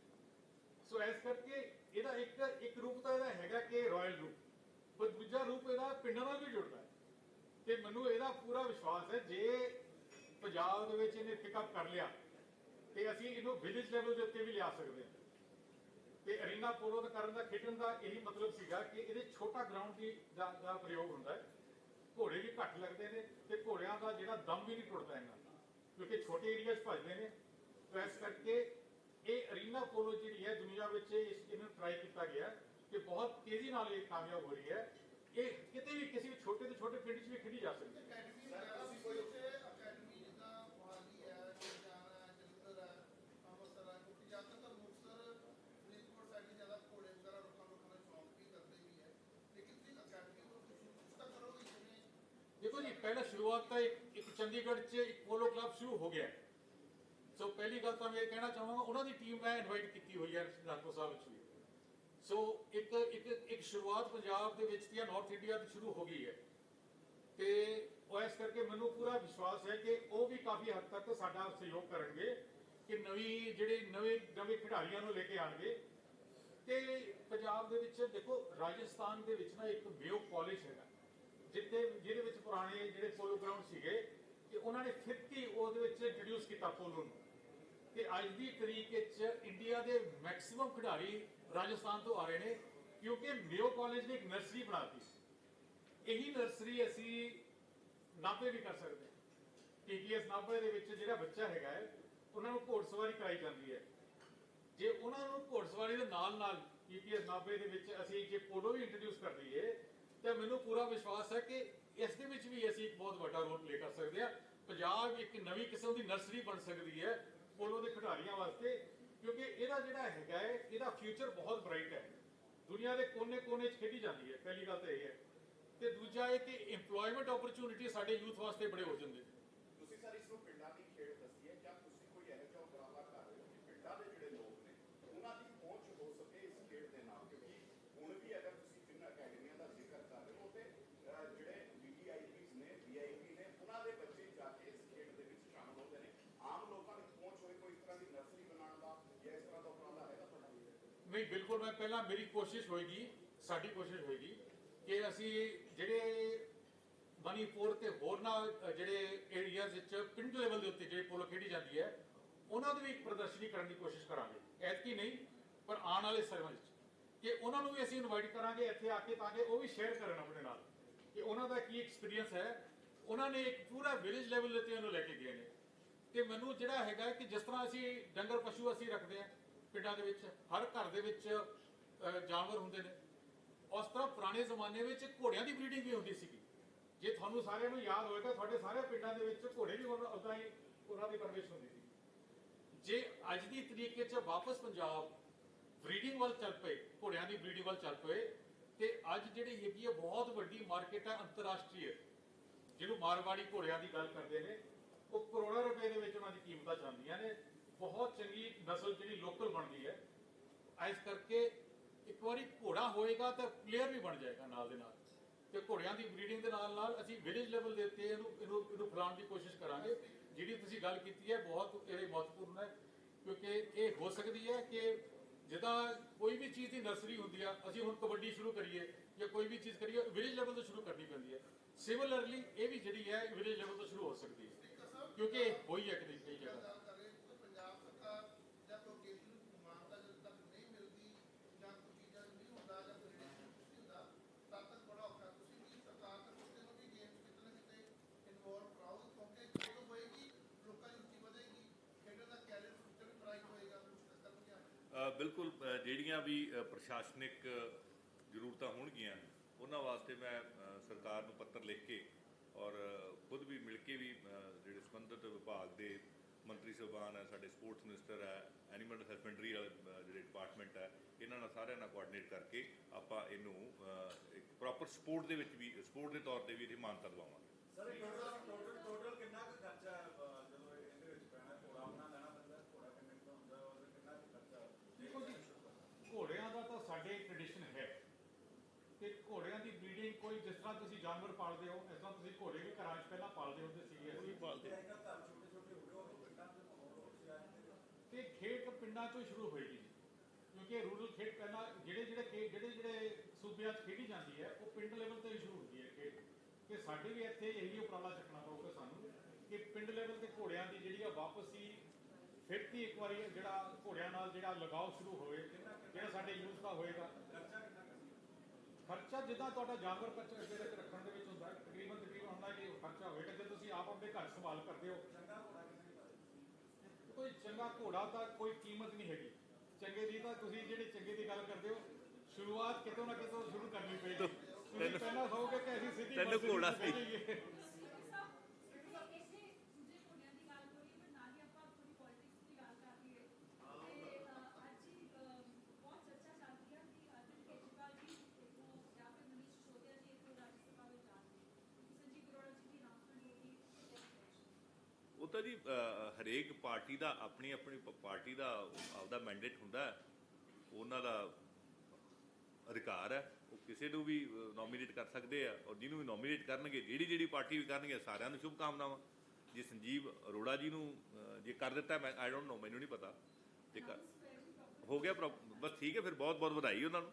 ਸੋ ਇਸ ਕਰਕੇ ਇਹਦਾ ਇੱਕ ਇੱਕ ਰੂਪ ਤਾਂ ਇਹਦਾ ਹੈਗਾ ਕਿ ਰਾਇਲ ਰੂਪ। ਪਰ ਦੂਜਾ ਰੂਪ ਇਹਦਾ ਪਿੰਡਾਂ ਨਾਲ ਵੀ ਜੁੜਦਾ ਹੈ। ਤੇ ਮੈਨੂੰ ਇਹਦਾ ਪੂਰਾ ਵਿਸ਼ਵਾਸ ਹੈ, ਜੇ ਪੰਜਾਬ ਦੇ ਵਿੱਚ ਇਹਨੇ ਪਿਕਅਪ ਕਰ ਲਿਆ ਤੇ ਅਸੀਂ ਇਹਨੂੰ ਵਿਲੇਜ ਲੈਵਲ ਦੇ ਉੱਤੇ ਵੀ ਲਿਆ ਸਕਦੇ ਹਾਂ। ਤੇ ਅਰੀਨਾ ਪੋਲੋ ਦਾ ਕਰਨ ਦਾ ਖੇਡਣ ਦਾ ਇਹੀ ਮਤਲਬ ਸੀਗਾ ਕਿ ਇਹਦੇ ਛੋਟਾ ਗਰਾਊਂਡ ਦੀ ਦਾ, ਪ੍ਰਯੋਗ ਹੁੰਦਾ ਹੈ। ਘੋੜੇ ਵੀ ਘੱਟ ਲੱਗਦੇ ਨੇ ਤੇ ਘੋੜਿਆਂ ਦਾ ਜਿਹੜਾ ਦਮ ਵੀ ਨਹੀਂ ਟੁੱਟਦਾ ਇਹਨਾਂ ਕਿਉਂਕਿ ਛੋਟੇ ਏਰੀਆ 'ਚ ਭੱਜਦੇ ਨੇ। ਤਾਂ ਇਸ ਕਰਕੇ ਇਹ ਅਰੀਨਾ ਪੋਲੋ ਜਿਹੜੀ ਹੈ ਦੁਨੀਆ ਵਿੱਚ ਇਸ ਇਹਨੂੰ ਟਰਾਈ ਕੀਤਾ ਗਿਆ ਕਿ ਬਹੁਤ ਤੇਜ਼ੀ ਨਾਲ ਇਹ ਕਾਮਯਾਬ ਹੋ ਰਹੀ ਹੈ। ਇਹ ਕਿਤੇ ਵੀ ਕਿਸੇ ਵੀ ਛੋਟੇ ਤੋਂ ਛੋਟੇ ਪਿੰਡ 'ਚ ਵੀ ਖੇਡੀ ਜਾ ਸਕਦੀ ਹੈ ਅਕੈਡਮੀ ਵਗੈਰਾ ਵੀ ਕੋਈ ਉੱਥੇ ਅਕੈਡਮੀ ਜਿੱਦਾਂ ਮੋਹਾਲੀ ਹੈ ਜਗਜਾਨ ਹੈ ਜਲੰਧਰ ਹੈ ਅੰਮ੍ਰਿਤਸਰ ਹੈ ਕਿਉਂਕਿ ਜ਼ਿਆਦਾਤਰ ਤਾਂ ਮੁਕਤਸਰ ਫਰੀਦਕੋਟ ਸਾਈਡ ਜ਼ਿਆਦਾ ਘੋੜੇ ਵਗੈਰਾ ਲੋਕਾਂ ਲੋਕਾਂ ਦਾ ਸ਼ੌਂਕ ਵੀ ਕਰਦੇ ਵੀ ਹੈ ਲੇਕਿਨ ਤੁਸੀਂ ਅਕੈਡਮੀ ਤੋਂ ਕੁਝ ਕੁਝ ਤਾਂ ਕਰੋਗੇ ਜਿਵੇਂ ਦੇਖੋ ਜੀ ਪਹਿਲਾ ਸ਼ੁਰੂਆਤ ਤਾਂ ਇੱਕ ਚੰਡੀਗੜ੍ਹ 'ਚ ਇੱਕ ਪੋਲੋ ਕਲੱਬ ਸ਼ੁਰੂ ਹੋ ਗਿਆ ਸੋ ਪਹਿਲੀ ਗੱਲ ਤਾਂ ਮੈਂ ਇਹ ਕਹਿਣਾ ਚਾਹਾਂਗਾ ਉਹਨਾਂ ਦੀ ਟੀਮ ਮੈਂ ਇਨਵਾਈਟ ਕੀਤੀ ਹੋਈ ਹੈ ਨਾਗਪੁਰ ਸਾਹਿਬ ਵਿੱਚ ਵੀ ਸੋ ਇੱਕ ਇੱਕ ਇੱਕ ਸ਼ੁਰੂਆਤ ਪੰਜਾਬ ਦੇ ਵਿੱਚ ਜਾਂ ਨਾਰਥ ਇੰਡੀਆ ਤੋਂ ਸ਼ੁਰੂ ਹੋ ਗਈ ਹੈ ਤੇ ਉਹ ਇਸ ਕਰਕੇ ਮੈਨੂੰ ਪੂਰਾ ਵਿਸ਼ਵਾਸ ਹੈ ਕਿ ਉਹ ਵੀ ਕਾਫੀ ਹੱਦ ਤੱਕ ਸਾਡਾ ਸਹਿਯੋਗ ਕਰਨਗੇ ਕਿ ਨਵੀਂ ਜਿਹੜੇ ਨਵੇਂ ਨਵੇਂ ਖਿਡਾਰੀਆਂ ਨੂੰ ਲੈ ਕੇ ਆਣਗੇ ਤੇ ਪੰਜਾਬ ਦੇ ਵਿੱਚ ਦੇਖੋ ਰਾਜਸਥਾਨ ਦੇ ਵਿੱਚ ਨਾ ਇੱਕ ਮੇਓ ਕਾਲਜ ਹੈਗਾ ਜਿੱਥੇ ਜਿਹਦੇ ਵਿੱਚ ਪੁਰਾਣੇ ਜਿਹੜੇ ਪੋਲੋ ਗਰਾਊਂਡ ਸੀਗੇ ਕਿ ਉਹਨਾਂ ਨੇ ਫਿਰ ਉਹਦੇ ਵਿੱਚ ਇੰਟਰੋਡਿਊਸ ਕੀਤਾ ਪੋਲੋ ਨੂੰ। ਤੇ ਅੱਜ ਦੀ ਤਰੀਕ ਵਿੱਚ ਇੰਡੀਆ ਦੇ ਮੈਕਸਿਮਮ ਖਿਡਾਰੀ ਰਾਜਸਥਾਨ ਤੋਂ ਆ ਰਹੇ ਨੇ, ਕਿਉਂਕਿ ਮੇਓ ਕਾਲਜ ਨੇ ਇੱਕ ਨਰਸਰੀ ਬਣਾਤੀ ਇਹੀ ਨਰਸਰੀ ਅਸੀਂ ਨਾਪੇ ਵੀ ਕਰ ਸਕਦੇ ਹਾਂ। ਟੀਕੀਐਸ ਨਾਪੇ ਦੇ ਵਿੱਚ ਜਿਹੜਾ ਬੱਚਾ ਹੈਗਾ ਹੈ, ਉਹਨਾਂ ਨੂੰ ਘੋੜਸਵਾਰੀ ਕਰਾਈ ਜਾਂਦੀ ਹੈ। ਜੇ ਉਹਨਾਂ ਨੂੰ ਘੋੜਸਵਾਰੀ ਦੇ ਨਾਲ ਨਾਲ ਪੀਪੀਐਸ ਨਾਭੇ ਦੇ ਵਿੱਚ ਅਸੀਂ ਜੇ ਪੋਲੋ ਵੀ ਇੰਟਰੋਡਿਊਸ ਕਰ ਦਈਏ ਤਾਂ ਮੈਨੂੰ ਪੂਰਾ ਵਿਸ਼ਵਾਸ ਹੈ ਕਿ ਇਸ ਦੇ ਵਿੱਚ ਵੀ ਅਸੀਂ ਇੱਕ ਬਹੁਤ ਵੱਡਾ ਰੋਲ ਪਲੇ ਕਰ ਸਕਦੇ ਹਾਂ। ਪੰਜਾਬ ਇੱਕ ਨਵੀਂ ਕਿਸਮ ਦੀ ਨਰਸਰੀ ਬਣ ਸਕਦੀ ਹੈ ਪੋਲੋ ਦੇ ਖਿਡਾਰੀਆਂ ਵਾਸਤੇ, ਕਿਉਂਕਿ ਇਹਦਾ ਜਿਹੜਾ ਹੈਗਾ ਹੈ, ਇਹਦਾ ਫਿਊਚਰ ਬਹੁਤ ਬ੍ਰਾਈਟ ਹੈ। ਦੁਨੀਆ ਦੇ ਕੋਨੇ-ਕੋਨੇ 'ਚ ਖੇਡੀ ਜਾਂਦੀ ਹੈ, ਪਹਿਲੀ ਗੱਲ ਤਾਂ ਇਹ ਹੈ। ਤੇ ਦੂਜਾ ਇਹ ਕਿ EMPLOYMENT ਓਪਰਚੁਨਿਟੀ ਸਾਡੇ ਯੂਥ ਵਾਸਤੇ ਬੜੇ ਹੋ ਜਾਂਦੇ ਤੁਸੀਂ ਸਰ ਇਸ ਨੂੰ ਪਿੰਡਾਂ ਦੀ ਖੇਡ ਦੱਸੀ ਹੈ ਜਾਂ ਤੁਸੀਂ ਕੋਈ ਇਹੋ ਜਿਹਾ ਉਪਰਾਲਾ ਕਰ ਰਹੇ ਹੋ ਕਿ ਪਿੰਡਾਂ ਦੇ ਜਿਹੜੇ ਲੋਕ ਨੇ ਉਹਨਾਂ ਦੀ ਪਹੁੰਚ ਹੋ ਸਕੇ ਇਸ ਖੇਡ ਦੇ ਨਾਲ ਕਿਉਂਕਿ ਹੁਣ ਵੀ ਅਗਰ ਤੁਸੀਂ ਜਿੰਨ ਅਕੈਡਮੀਆਂ ਦਾ ਜ਼ਿਕਰ ਕਰ ਰਹੇ ਹੋ ਤੇ ਅਹ, ਜਿਹੜੇ ਵੀਆਈਪੀਸ ਨੇ ਵੀਆਈਪੀ ਨੇ ਉਹਨਾਂ ਦੇ ਬੱਚੇ ਜਾ ਕੇ ਇਸ ਖੇਡ ਦੇ ਵਿੱਚ ਸ਼ਾਮਲ ਹੁੰਦੇ ਨੇ ਆਮ ਲੋਕਾਂ ਦੀ ਪਹੁੰਚ ਹੋਏ ਕੋਈ ਇਸ ਤਰ੍ਹਾਂ ਦੀ ਨਰਸਰੀ ਬਣਾਉਣ ਦਾ ਜਾਂ ਇਸ ਤਰ੍ਹਾਂ ਦਾ ਉਪਰਾਲਾ ਹੈਗਾ ਤੁਹਾਡਾ ਨਹੀਂ ਬਿਲਕੁਲ ਮੈਂ ਪਹਿਲਾਂ ਮੇਰੀ ਕੋਸ਼ਿਸ਼ ਹੋਏਗੀ ਸਾਡੀ ਕੋਸ਼ਿਸ਼ ਹੋਏਗੀ ਕਿ ਅਸੀਂ ਜਿਹੜੇ ਮਨੀਪੁਰ ਤੇ ਹੋਰਨਾਂ ਅ, ਜਿਹੜੇ ਏਰੀਆਜ਼ ਵਿੱਚ ਪਿੰਡ ਲੈਵਲ ਦੇ ਉੱਤੇ ਜਿਹੜੇ ਪੋਲੋ ਖੇਡੀ ਜਾਂਦੀ ਹੈ ਉਹਨਾਂ ਦੀ ਵੀ ਇੱਕ ਪ੍ਰਦਰਸ਼ਨੀ ਕਰਨ ਦੀ ਕੋਸ਼ਿਸ਼ ਕਰਾਂਗੇ। ਐਤਕੀ ਨਹੀਂ ਪਰ ਆਉਣ ਵਾਲੇ ਸਮੇਂ ਵਿੱਚ ਕਿ ਉਹਨਾਂ ਨੂੰ ਵੀ ਅਸੀਂ ਇਨਵਾਈਟ ਕਰਾਂਗੇ ਇੱਥੇ ਆ ਕੇ ਤਾਂ ਕਿ ਉਹ ਵੀ ਸ਼ੇਅਰ ਕਰਨ ਆਪਣੇ ਨਾਲ। ਕਿ ਉਹਨਾਂ ਦਾ ਕੀ ਐਕਸਪੀਰੀਅੰਸ ਹੈ ਉਹਨਾਂ ਨੇ ਇੱਕ ਪੂਰਾ ਵਿਲੇਜ ਲੈਵਲ ਦੇ ਉੱਤੇ ਉਹਨੂੰ ਲੈ ਕੇ ਗਏ ਨੇ। ਤੇ ਮੈਨੂੰ ਜਿਹੜਾ ਹੈਗਾ ਕਿ ਜਿਸ ਤਰ੍ਹਾਂ ਅਸੀਂ ਡੰਗਰ ਪਸ਼ੂ ਅਸੀਂ ਰੱਖਦੇ ਹਾਂ ਪਿੰਡਾਂ ਦੇ ਵਿੱਚ, ਹਰ ਘਰ ਦੇ ਵਿੱਚ ਜਾਨਵਰ ਹੁੰਦੇ ਨੇ। ਉਸ ਤਰ੍ਹਾਂ ਪੁਰਾਣੇ ਜ਼ਮਾਨੇ ਵਿੱਚ ਘੋੜਿਆਂ ਦੀ ਬਰੀਡਿੰਗ ਵੀ ਹੁੰਦੀ ਸੀਗੀ। ਜੇ ਤੁਹਾਨੂੰ ਸਾਰਿਆਂ ਨੂੰ ਯਾਦ ਹੋਵੇਗਾ ਤੁਹਾਡੇ ਸਾਰੇ ਪਿੰਡਾਂ ਦੇ ਵਿੱਚ ਘੋੜੇ ਵੀ ਉਦਾਂ ਹੀ ਉਹਨਾਂ ਦੀ ਪਰਵਿਸ਼ ਹੁੰਦੀ ਸੀ। ਜੇ ਅੱਜ ਦੀ ਤਰੀਕੇ 'ਚ ਵਾਪਸ ਪੰਜਾਬ ਬਰੀਡਿੰਗ ਵੱਲ ਚੱਲ ਪਏ, ਘੋੜਿਆਂ ਦੀ ਬਰੀਡਿੰਗ ਵੱਲ ਚੱਲ ਪਏ, ਤੇ ਅੱਜ ਜਿਹੜੀ ਹੈਗੀ ਹੈ ਬਹੁਤ ਵੱਡੀ ਮਾਰਕੀਟ ਹੈ ਅੰਤਰਰਾਸ਼ਟਰੀ ਜਿਹਨੂੰ ਮਾਰਵਾੜੀ ਘੋੜਿਆਂ ਦੀ ਗੱਲ ਕਰਦੇ ਨੇ, ਉਹ ਕਰੋੜਾਂ ਰੁਪਏ ਦੇ ਵਿੱਚ ਉਹਨਾਂ ਦੀ ਕੀਮਤਾਂ ਜਾਂਦੀਆਂ ਨੇ। ਬਹੁਤ ਚੰਗੀ ਨਸਲ ਜਿਹੜੀ ਲੋਕਲ ਬਣਦੀ ਹੈ ਇਸ ਕਰਕੇ ਇੱਕ ਵਾਰੀ ਘੋੜਾ ਹੋਏਗਾ ਤਾਂ ਪਲੇਅਰ ਵੀ ਬਣ ਜਾਏਗਾ ਨਾਲ ਦੇ ਨਾਲ। ਤੇ ਘੋੜਿਆਂ ਦੀ ਬਰੀਡਿੰਗ ਦੇ ਨਾਲ ਨਾਲ ਅਸੀਂ ਵਿਲੇਜ ਲੈਵਲ ਦੇ ਉੱਤੇ ਇਹਨੂੰ ਇਹਨੂੰ ਇਹਨੂੰ ਫਲਾਉਣ ਦੀ ਕੋਸ਼ਿਸ਼ ਕਰਾਂਗੇ। ਜਿਹੜੀ ਤੁਸੀਂ ਗੱਲ ਕੀਤੀ ਹੈ, ਬਹੁਤ ਇਹ ਮਹੱਤਵਪੂਰਨ ਹੈ, ਕਿਉਂਕਿ ਇਹ ਹੋ ਸਕਦੀ ਹੈ ਕਿ ਜਿੱਦਾਂ ਕੋਈ ਵੀ ਚੀਜ਼ ਦੀ ਨਰਸਰੀ ਹੁੰਦੀ ਆ, ਅਸੀਂ ਹੁਣ ਕਬੱਡੀ ਸ਼ੁਰੂ ਕਰੀਏ ਜਾਂ ਕੋਈ ਵੀ ਚੀਜ਼ ਕਰੀਏ ਵਿਲੇਜ ਲੈਵਲ ਤੋਂ ਸ਼ੁਰੂ ਕਰਨੀ ਪੈਂਦੀ ਹੈ। ਸਿਮਿਲਰਲੀ ਇਹ ਵੀ ਜਿਹੜੀ ਹੈ ਵਿਲੇਜ ਲੈਵਲ ਤੋਂ ਸ਼ੁਰੂ ਹੋ ਸਕਦੀ ਹੈ, ਕਿਉਂਕਿ ਇਹ ਹੋਈ ਹੈ ਕਿ ਕਈ ਜਗ੍ਹਾ ਗੱਲ ਕਰੇ ਕਿ ਪੰਜਾਬ ਸਰਕਾਰ ਜਾਂ ਕੋਈ ਕੇਂਦਰ ਨੂੰ ਮਾਨਤਾ ਜਦੋਂ ਤੱਕ ਨਹੀਂ ਮਿਲਦੀ ਜਾਂ ਕੋਈ ਚੀਜ਼ਾਂ ਨਹੀਂ ਹੁੰਦਾ ਜਾਂ ਕੋਈ ਰਿਲੇਸ਼ਨ ਨਹੀਂ ਹੁੰਦਾ ਤਦ ਤੱਕ ਬੜਾ ਔਖਾ ਤੁਸੀਂ ਵੀ ਸਰਕਾਰ ਤੇ ਕਿਸੇ ਨੂੰ ਵੀ ਗੇਮ ਕਿਤੇ ਨਾ ਕਿਤੇ ਇਨਵੋਲਵ ਕਰਾਓ ਕਿਉਂਕਿ ਜਦੋਂ ਹੋਏਗੀ ਲੋਕਾਂ ਦੀ ਰੁਚੀ ਵਧੇਗੀ ਖੇਡਾਂ ਦਾ ਕੈਰੀਅਰ ਫਿਊਚਰ ਵੀ ਬ੍ਰਾਈਟ ਹੋਏਗਾ ਲੋਕ ਇਸ ਤਰ੍ਹਾਂ ਕੀ ਅ, ਬਿਲਕੁਲ ਜਿਹੜੀਆਂ ਵੀ ਪ੍ਰਸ਼ਾਸਨਿਕ ਜ਼ਰੂਰਤਾਂ ਹੋਣਗੀਆਂ, ਉਹਨਾਂ ਵਾਸਤੇ ਮੈਂ ਸਰਕਾਰ ਨੂੰ ਪੱਤਰ ਲਿਖ ਕੇ ਔਰ ਖੁਦ ਵੀ ਮਿਲ ਕੇ ਵੀ ਜਿਹੜੇ ਸੰਬੰਧਿਤ ਵਿਭਾਗ ਦੇ ਮੰਤਰੀ ਸਾਹਿਬਾਨ ਹੈ, ਸਾਡੇ ਸਪੋਰਟਸ ਮਿਨਿਸਟਰ ਹੈ, ਐਨੀਮਲ ਹਸਬੈਂਡਰੀ ਵਾਲੇ ਜਿਹੜੇ ਡਿਪਾਰਟਮੈਂਟ ਹੈ, ਇਹਨਾਂ ਨਾਲ ਸਾਰਿਆਂ ਨਾਲ ਕੋਆਰਡੀਨੇਟ ਕਰਕੇ ਆਪਾਂ ਇਹਨੂੰ ਇੱਕ ਪ੍ਰੋਪਰ ਸਪੋਰਟ ਦੇ ਵਿੱਚ ਵੀ, ਸਪੋਰਟ ਦੇ ਤੌਰ ਤੇ ਵੀ ਇਹਦੀ ਮਾਨਤਾ ਦਵਾਵਾਂਗੇ। ਸਰ ਟੋਟਲ ਟੋਟਲ ਕਿੰਨਾ ਖਰਚਾ ਜਦੋਂ ਇਹਦੇ ਵਿੱਚ ਪੈਣਾ, ਘੋੜਾ ਆਪਣਾ ਲੈਣਾ ਪੈਂਦਾ ਘੋੜਾ ਕਿੰਨੇ ਦਾ ਹੁੰਦਾ ਔਰ ਕਿੰਨਾ ਕੁ ਖਰਚਾ ਦੇਖੋ ਜੀ ਘੋੜਿਆਂ ਦਾ ਤਾਂ ਸਾਡੇ ਟ੍ਰੈਡੀਸ਼ਨ ਹੈ ਕਿ ਘੋੜਿਆਂ ਦੀ ਬਰੀਡਿੰਗ ਕੋਈ ਜਿਸ ਤਰ੍ਹਾਂ ਤੁਸੀਂ ਜਾਨਵਰ ਪਾਲਦੇ ਹੋ ਇਸ ਤਰ੍ਹਾਂ ਤੁਸੀਂ ਘੋੜੇ ਵੀ ਘਰਾਂ 'ਚ ਪਹਿਲਾਂ ਪਾਲਦੇ ਹੁੰਦੇ ਸੀਗੇ ਅਸੀਂ। ਪਾਲਦੇ। ਤੇ ਖੇਡ ਪਿੰਡਾਂ ਤੋਂ ਸ਼ੁਰੂ ਹੋਏਗੀ ਜੀ। ਕਿਉਂਕਿ ਰੂਰਲ ਖੇਡ ਪਹਿਲਾਂ ਜਿਹੜੇ ਜਿਹੜੇ ਖੇਡ ਜਿਹੜੇ ਜਿਹੜੇ ਸੂਬਿਆਂ 'ਚ ਖੇਡੀ ਜਾਂਦੀ ਹੈ ਉਹ ਪਿੰਡ ਲੈਵਲ ਤੇ ਸ਼ੁਰੂ ਹੁੰਦੀ ਹੈ ਖੇਡ ਕਿ ਸਾਡੇ ਵੀ ਇੱਥੇ ਇਹੀ ਉਪਰਾਲਾ ਚੱਕਣਾ ਪਊਗਾ ਸਾਨੂੰ ਕਿ ਪਿੰਡ ਲੈਵਲ ਤੇ ਘੋੜਿਆਂ ਦੀ ਜਿਹੜੀ ਆ ਵਾਪਸ ਹੀ ਫਿਰ ਤੋਂ ਇੱਕ ਵਾਰੀ ਜਿਹੜਾ ਘੋੜਿਆਂ ਨਾਲ ਜਿਹੜਾ ਲਗਾਓ ਸ਼ੁਰੂ ਹੋਵੇ ਜਿਹੜਾ ਸਾਡੇ ਯੂਥ ਦਾ ਹੋਏਗਾ। ਖਰਚਾ ਜਿੱਦਾਂ ਤੁਹਾਡਾ ਜਾਨਵਰ ਖਰਚਾ ਜਿਹੜੇ ਰੱਖਣ ਦੇ ਵਿੱਚ ਹੁੰਦਾ ਹੈ, ਤਕਰੀਬਨ ਤਕਰੀਬਨ ਹੁੰਦਾ ਕਿ ਖਰਚਾ ਹੋਏਗਾ ਜੇ ਤੁਸੀਂ ਆਪ ਆਪਣੇ ਘਰ ਸੰਭਾਲ ਕਰਦੇ ਹੋ ਕੋਈ ਚੰਗਾ ਘੋੜਾ ਤਾਂ ਕੋਈ ਕੀਮਤ ਨਹੀਂ ਹੈਗੀ। ਚੰਗੇ ਦੀ ਤਾਂ ਤੁਸੀਂ ਜਿਹੜੇ ਚੰਗੇ ਦੀ ਗੱਲ ਕਰਦੇ ਹੋ ਸ਼ੁਰੂਆਤ ਕਿਤੋਂ ਨਾ ਕਿਤੋਂ ਸ਼ੁਰੂ ਕਰਨੀ ਪਏਗੀ। ਤੁਸੀਂ ਪਹਿਲਾਂ ਕਹੋਗੇ ਕਿ ਅਸੀਂ ਸਿੱਧੀ ਤੈਨੂੰ ਘੋੜਾ ਤੇ ਉਹ ਤਾਂ ਜੀ ਹਰੇਕ ਪਾਰਟੀ ਦਾ ਆਪਣੀ ਆਪਣੀ ਪਾਰਟੀ ਦਾ ਆਪਦਾ ਮੈਂਡੇਟ ਹੁੰਦਾ ਹੈ। ਉਹਨਾਂ ਦਾ ਅਧਿਕਾਰ ਹੈ। ਉਹ ਕਿਸੇ ਨੂੰ ਵੀ ਨੋਮੀਨੇਟ ਕਰ ਸਕਦੇ ਆ ਔਰ ਜਿਹਨੂੰ ਵੀ ਨੋਮੀਨੇਟ ਕਰਨਗੇ ਜਿਹੜੀ ਜਿਹੜੀ ਪਾਰਟੀ ਵੀ ਕਰਨਗੇ ਸਾਰਿਆਂ ਨੂੰ ਸ਼ੁਭ ਕਾਮਨਾਵਾਂ ਜੇ ਸੰਜੀਵ ਅਰੋੜਾ ਜੀ ਨੂੰ ਜੇ ਕਰ ਦਿੱਤਾ ਮੈਂ ਆਈ ਡੋਨਟ ਨੋ ਮੈਨੂੰ ਨਹੀਂ ਪਤਾ। ਕਰ ਹੋ ਗਿਆ ਬਸ ਠੀਕ ਹੈ ਫਿਰ ਬਹੁਤ ਬਹੁਤ ਵਧਾਈ ਉਹਨਾਂ ਨੂੰ।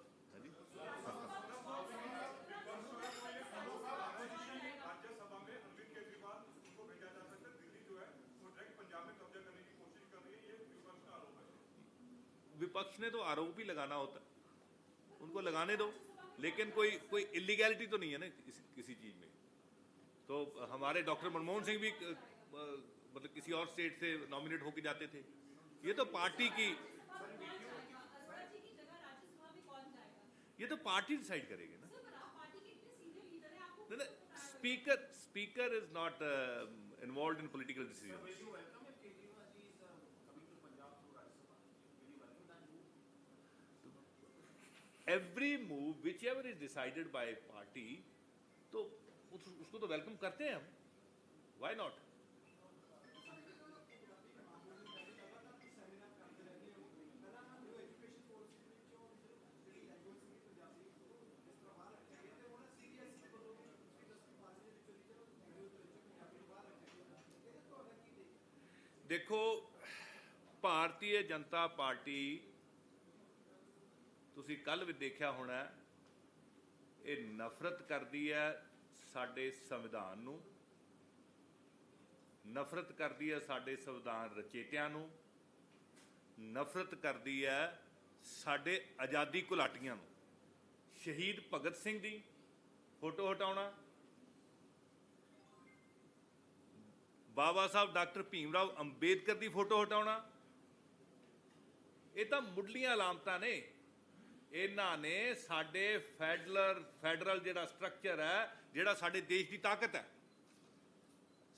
विपक्ष ने तो आरोप ही लगाना होता है। उनको लगाने दो लेकिन कोई कोई इलीगैलिटी तो नहीं है ना इस, किसी चीज़ में। तो हमारे डॉक्टर मनमोहन सिंह भी मतलब किसी और स्टेट से नॉमिनेट होके जाते थे। ये तो पार्टी की ये तो पार्टी डिसाइड करेगी ना। Speaker speaker is not involve in political decision every move which ever is decided by party तो उसको तो वेलकम करते हैं हम। वाई नॉट देखो, भारतीय जनता पार्टी ਤੁਸੀਂ ਕੱਲ ਵੀ ਦੇਖਿਆ ਹੋਣਾ, ਇਹ ਨਫ਼ਰਤ ਕਰਦੀ ਹੈ ਸਾਡੇ ਸੰਵਿਧਾਨ ਨੂੰ। ਨਫ਼ਰਤ ਕਰਦੀ ਹੈ ਸਾਡੇ ਸੰਵਿਧਾਨ ਰਚੇਤਿਆਂ ਨੂੰ। ਨਫ਼ਰਤ ਕਰਦੀ ਹੈ ਸਾਡੇ ਆਜ਼ਾਦੀ ਘੁਲਾਟੀਆਂ ਨੂੰ। ਸ਼ਹੀਦ ਭਗਤ ਸਿੰਘ ਦੀ ਫੋਟੋ ਹਟਾਉਣਾ। ਬਾਬਾ ਸਾਹਿਬ ਡਾਕਟਰ ਭੀਮ ਰਾਓ ਅੰਬੇਦਕਰ ਦੀ ਫੋਟੋ ਹਟਾਉਣਾ। ਇਹ ਤਾਂ ਮੁੱਢਲੀਆਂ ਅਲਾਮਤਾਂ ਨੇ। ਇਹਨਾਂ ਨੇ ਸਾਡੇ ਫੈਡਰਲ ਫੈਡਰਲ ਜਿਹੜਾ ਸਟਰਕਚਰ ਹੈ, ਜਿਹੜਾ ਸਾਡੇ ਦੇਸ਼ ਦੀ ਤਾਕਤ ਹੈ।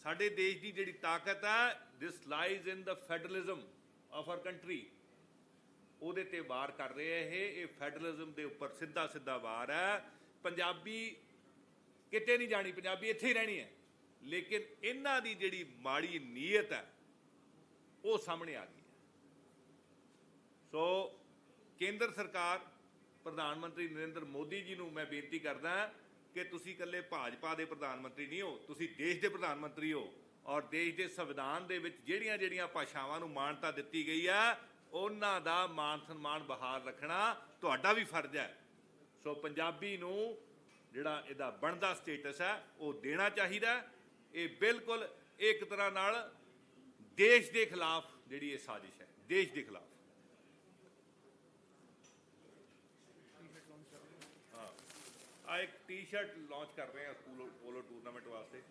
ਸਾਡੇ ਦੇਸ਼ ਦੀ ਜਿਹੜੀ ਤਾਕਤ ਹੈ this lies in the federalism of our country ਉਹਦੇ ਤੇ ਵਾਰ ਕਰ ਰਹੇ ਇਹ। ਇਹ ਫੈਡਰਲਿਜ਼ਮ ਦੇ ਉੱਪਰ ਸਿੱਧਾ ਸਿੱਧਾ ਵਾਰ ਹੈ। ਪੰਜਾਬੀ ਕਿਤੇ ਨਹੀਂ ਜਾਣੀ, ਪੰਜਾਬੀ ਇੱਥੇ ਹੀ ਰਹਿਣੀ ਹੈ। ਲੇਕਿਨ ਇਹਨਾਂ ਦੀ ਜਿਹੜੀ ਮਾੜੀ ਨੀਅਤ ਹੈ, ਉਹ ਸਾਹਮਣੇ ਆ ਗਈ ਹੈ। ਸੋ ਕੇਂਦਰ ਸਰਕਾਰ ਪ੍ਰਧਾਨ ਮੰਤਰੀ ਨਰਿੰਦਰ ਮੋਦੀ ਜੀ ਨੂੰ ਮੈਂ ਬੇਨਤੀ ਕਰਦਾ ਕਿ ਤੁਸੀਂ ਇਕੱਲੇ ਭਾਜਪਾ ਦੇ ਪ੍ਰਧਾਨ ਮੰਤਰੀ ਨਹੀਂ ਹੋ, ਤੁਸੀਂ ਦੇਸ਼ ਦੇ ਪ੍ਰਧਾਨ ਮੰਤਰੀ ਹੋ ਔਰ ਦੇਸ਼ ਦੇ ਸੰਵਿਧਾਨ ਦੇ ਵਿੱਚ ਜਿਹੜੀਆਂ ਜਿਹੜੀਆਂ ਭਾਸ਼ਾਵਾਂ ਨੂੰ ਮਾਨਤਾ ਦਿੱਤੀ ਗਈ ਹੈ ਉਹਨਾਂ ਦਾ ਮਾਨ ਸਨਮਾਨ ਬਹਾਲ ਰੱਖਣਾ ਤੁਹਾਡਾ ਵੀ ਫਰਜ਼ ਹੈ। ਸੋ ਪੰਜਾਬੀ ਨੂੰ ਜਿਹੜਾ ਇਹਦਾ ਬਣਦਾ ਸਟੇਟਸ ਹੈ, ਉਹ ਦੇਣਾ ਚਾਹੀਦਾ ਇਹ ਬਿਲਕੁਲ ਇੱਕ ਤਰ੍ਹਾਂ ਨਾਲ ਦੇਸ਼ ਦੇ ਖਿਲਾਫ ਜਿਹੜੀ ਇਹ ਸਾਜ਼ਿਸ਼ ਹੈ, ਦੇਸ਼ ਦੇ ਖਿਲਾਫ। ਆ ਇੱਕ ਟੀ-ਸ਼ਰਟ ਲਾਂਚ ਕਰ ਰਹੇ ਹਾਂ ਸਕੂਲ ਪੋਲੋ ਟੂਰਨਾਮੈਂਟ ਵਾਸਤੇ।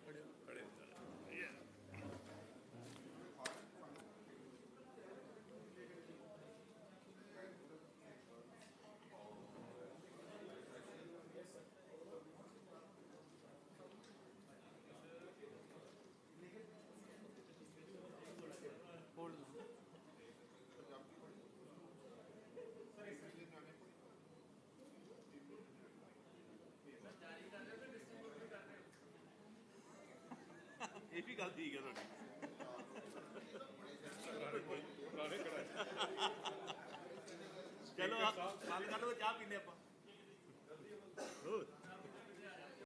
ਇਹ ਵੀ ਗੱਲ ਠੀਕ ਹੈ ਤੁਹਾਡੀ। ਚਲੋ ਆ ਗੱਲ ਕਰ ਲਓ ਚਾਹ ਪੀਨੇ ਆਪਾਂ।